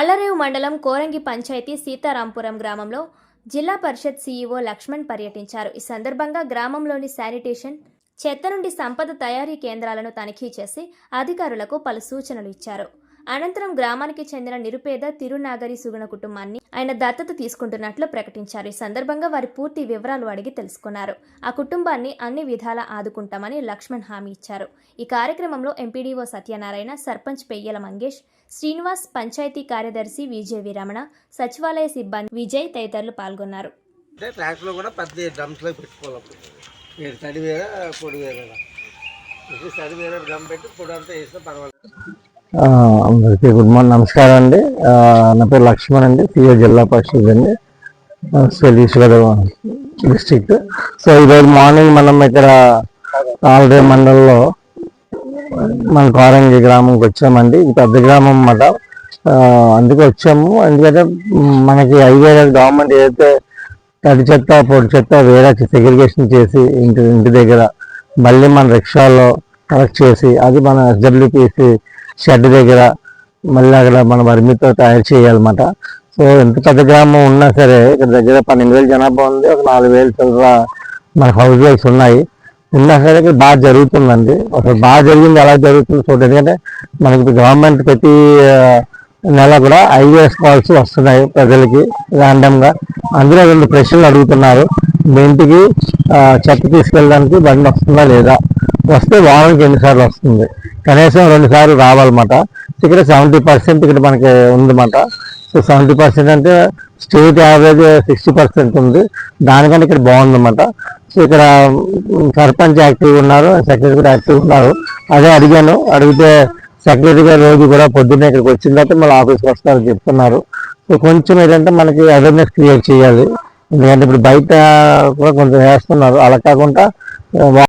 తాళ్ళరేవు మండలం కోరంగి పంచాయతీ సీతారాంపురం గ్రామంలో జిల్లా పరిషత్ సీఈఓ లక్ష్మణ్ పర్యటించారు. ఈ సందర్భంగా గ్రామంలోని శానిటేషన్ చెత్త నుండి సంపద తయారీ కేంద్రాలను తనిఖీ చేసి అధికారులకు పలు సూచనలు ఇచ్చారు. అనంతరం గ్రామానికి చెందిన నిరుపేద తిరునాగరి సుగుణ కుటుంబాన్ని ఆయన దత్తత తీసుకుంటున్నట్లు ప్రకటించారు. ఈ సందర్భంగా వారి పూర్తి వివరాలు అడిగి తెలుసుకున్నారు. ఆ కుటుంబాన్ని అన్ని విధాలా ఆదుకుంటామని లక్ష్మణ్ హామీ ఇచ్చారు. ఈ కార్యక్రమంలో ఎంపీడీఓ సత్యనారాయణ సర్పంచ్ పెయ్యల మంగేష్ శ్రీనివాస్ పంచాయతీ కార్యదర్శి విజేవి రమణ సచివాలయ సిబ్బంది విజయ్ తదితరులు పాల్గొన్నారు. కూడా పెద్ద డ్రమ్స్లో పెట్టుకోవాలి తడి వేరే పొడి వేరే తడి వేరే డ్రమ్ పెట్టి పొడి అంతా వేస్తే పర్వాలేదు. అందరికీ గుడ్ మార్నింగ్. నమస్కారం అండి. నా పేరు లక్ష్మణ్ అండి. సిఓ జిల్లా పరిషత్ అండి. శ్రీశ్వర డిస్ట్రిక్ట్. సో ఈరోజు మార్నింగ్ మనం ఇక్కడ ఆల్రెడీ మండలంలో మన కోరంగి గ్రామంకి వచ్చామండి. ఇది పెద్ద గ్రామం అన్నమాట. అందుకే వచ్చాము. ఎందుకంటే మనకి హైవే గవర్నమెంట్ ఏదైతే తడి చెత్త పొడి చెత్త వేరే సెగ్రిగేషన్ చేసి ఇంటి ఇంటి దగ్గర మళ్ళీ మన రిక్షాలో కలెక్ట్ చేసి అది మన ఎస్డబ్ల్యూపీసీ షెడ్ దగ్గర మళ్ళీ అక్కడ మన వర్మితో తయారు చేయాలన్నమాట. సో ఎంత పెద్ద గ్రామం ఉన్నా సరే ఇక్కడ దగ్గర పన్నెండు వేలు జనాభా ఉంది ఒక నాలుగు వేలు చిల్లర మన హౌస్ వైఫ్స్ ఉన్నాయి. ఉన్నా సరే ఇక్కడ బాగా జరుగుతుందండి. అసలు బాగా జరిగింది ఎలా జరుగుతుంది చూడండి. ఎందుకంటే మనకి గవర్నమెంట్ ప్రతి నెల కూడా ఐఏఎస్ కాల్స్ వస్తున్నాయి ప్రజలకి ర్యాండమ్గా గా. అందులో రెండు ప్రశ్నలు అడుగుతున్నారు. మీ ఇంటికి చెత్త తీసుకెళ్ళడానికి బండి వస్తుందా లేదా? వస్తే వారానికి ఎన్నిసార్లు వస్తుంది? కనీసం రెండు సార్లు రావాలన్నమాట. ఇక్కడ సెవెంటీ పర్సెంట్ ఇక్కడ మనకి ఉందన్నమాట. సో సెవెంటీ పర్సెంట్ అంటే స్టేట్ యావరేజ్ సిక్స్టీ పర్సెంట్ ఉంది. దానికంటే ఇక్కడ బాగుందన్నమాట. సో ఇక్కడ సర్పంచ్ యాక్టివ్ ఉన్నారు సెక్రటరీ కూడా యాక్టివ్ ఉన్నారు. అదే అడిగాను. అడిగితే సెక్రటరీ గారు రోజు కూడా పొద్దున్నే ఇక్కడికి వచ్చిన తర్వాత మళ్ళీ ఆఫీస్కి వస్తారని చెప్తున్నారు. సో కొంచెం ఏంటంటే మనకి అవేర్నెస్ క్రియేట్ చేయాలి. ఎందుకంటే ఇప్పుడు బయట కూడా కొంచెం వేస్తున్నారు. అలా కాకుండా